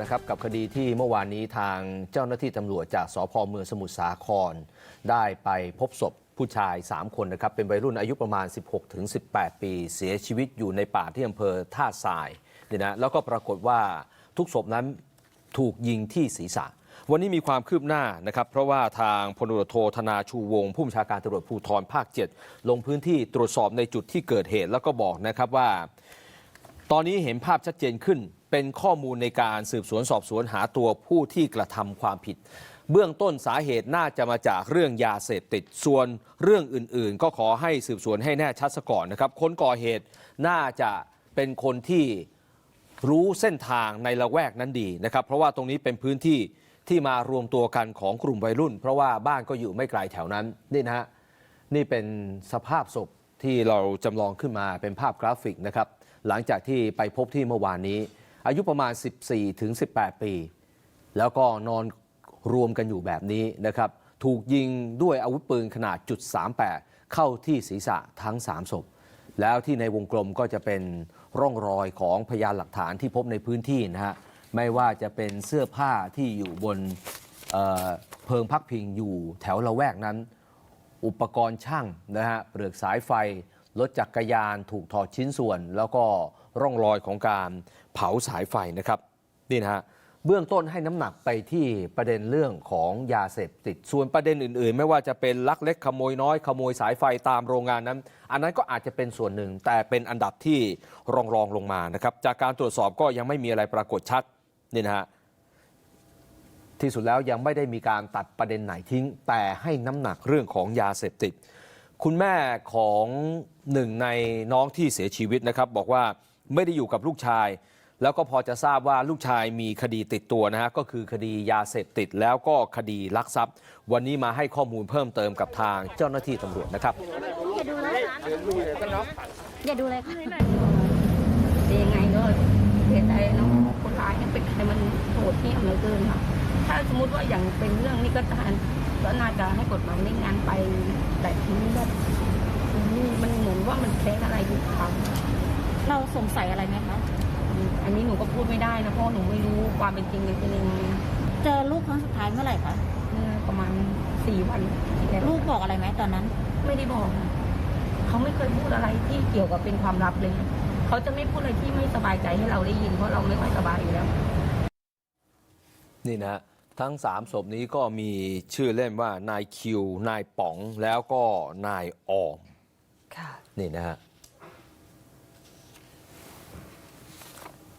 นะครับกับคดีที่เมื่อวานนี้ทางเจ้าหน้าที่ตำรวจจากสพเมืองสมุทรสาคร ได้ไปพบศพผู้ชาย 3 คนนะครับเป็นวัยรุ่นอายุประมาณ 16-18ถึง18 ปี เสียชีวิตอยู่ในป่าที่อำเภอท่าทรายเนี่ยนะแล้วก็ปรากฏว่าทุกศพนั้นถูกยิงที่ศีรษะ วันนี้มีความคืบหน้านะครับ เพราะว่าทางพลตรวจโทธนาชูวงศ์ผู้บัญชาการตำรวจภูธรภาค 7 ลงพื้นที่ตรวจสอบในจุดที่เกิดเหตุแล้วก็บอกนะครับว่า ตอนนี้เห็นภาพชัดเจนขึ้น เป็นข้อมูลในการสืบสวนสอบสวนหาตัวผู้ที่กระทำความผิด เบื้องต้นสาเหตุน่าจะมาจากเรื่องยาเสพติดส่วนเรื่องอื่นๆ ก็ขอให้สืบสวนให้แน่ชัดซะก่อนนะครับคนก่อเหตุน่าจะเป็นคนที่รู้เส้นทางในละแวกนั้นดีนะครับ เพราะว่าตรงนี้เป็นพื้นที่ที่มารวมตัวกันของกลุ่มวัยรุ่น เพราะว่าบ้านก็อยู่ไม่ไกลแถวนั้นนี่นะฮะนี่เป็นสภาพศพที่เราจำลองขึ้นมาเป็นภาพกราฟิกนะครับ หลังจากที่ไปพบที่เมื่อวานนี้ อายุประมาณ 14 ถึง 18 ปี แล้วก็นอนรวมกันอยู่แบบนี้นะครับ ถูกยิงด้วยอาวุธปืนขนาดจุด38 เข้าที่ศีรษะทั้ง 3 ศพ แล้วที่ในวงกลมก็จะเป็นร่องรอยของพยานหลักฐานที่พบในพื้นที่นะฮะ ไม่ว่าจะเป็นเสื้อผ้าที่อยู่บนเเพิงพักพิงอยู่แถวละแวกนั้น อุปกรณ์ช่างนะฮะเปลือกสายไฟ รถจักรยานถูกถอดชิ้นส่วน แล้วก็ร่องรอยของการเผาสายไฟนะครับนี่นะฮะเบื้องต้นให้น้ำหนักไปที่ประเด็นเรื่องของยาเสพติด ส่วนประเด็นอื่น ๆ ไม่ว่าจะเป็นลักเล็กขโมยน้อยขโมยสายไฟตามโรงงานนั้น อันนั้นก็อาจจะเป็นส่วนหนึ่ง แต่เป็นอันดับที่รองรองลงมานะครับ จากการตรวจสอบก็ยังไม่มีอะไรปรากฏชัดนี่นะฮะที่สุดแล้วยังไม่ได้มีการตัดประเด็นไหนทิ้ง แต่ให้น้ำหนักเรื่องของยาเสพติด คุณแม่ของหนึ่งในน้องที่เสียชีวิตนะครับ บอกว่าไม่ได้อยู่กับลูกชาย แล้วก็พอจะทราบว่าลูกชายมีคดีติดตัวนะฮะก็คือคดียาเสพติดแล้วก็คดีลักทรัพย์ วันนี้มาให้ข้อมูลเพิ่มเติมกับทางเจ้าหน้าที่ตำรวจนะครับ อย่าดูเลยค่ะอย่าดูเลยค่ะแต่ยังไงก็เสียใจเนาะคนร้ายเนี่ยเป็นใครมันโหดเหี้ยมเหลือเกินค่ะ ถ้าสมมติว่าอย่างเป็นเรื่องนี้ก็ทาน ก็น่าจะให้กฎหมายเล่นงานไป แต่ทีนี้แบบนี่มันเหมือนว่ามันแค้นอะไรอยู่ค่ะเราสงสัยอะไรไหมคะอันนี้หนูก็พูดไม่ได้นะเพราะหนูไม่รู้ความเป็นจริงมันเป็นยังไงเจอลูกครั้งสุดท้ายเมื่อไหร่คะเมื่อประมาณสี่วันที่แล้วลูกบอกอะไรไหมตอนนั้น ไม่ได้บอกค่ะเขาไม่เคยพูดอะไรที่เกี่ยวกับเป็นความลับเลยเขาจะไม่พูดอะไรที่ไม่สบายใจให้เราได้ยินเพราะเราไม่ค่อยสบายอยู่แล้ว นี่นะฮะ ทั้งสามศพนี้ก็มีชื่อเล่นว่านายคิวนายป๋องแล้วก็นายออมค่ะนี่นะฮะ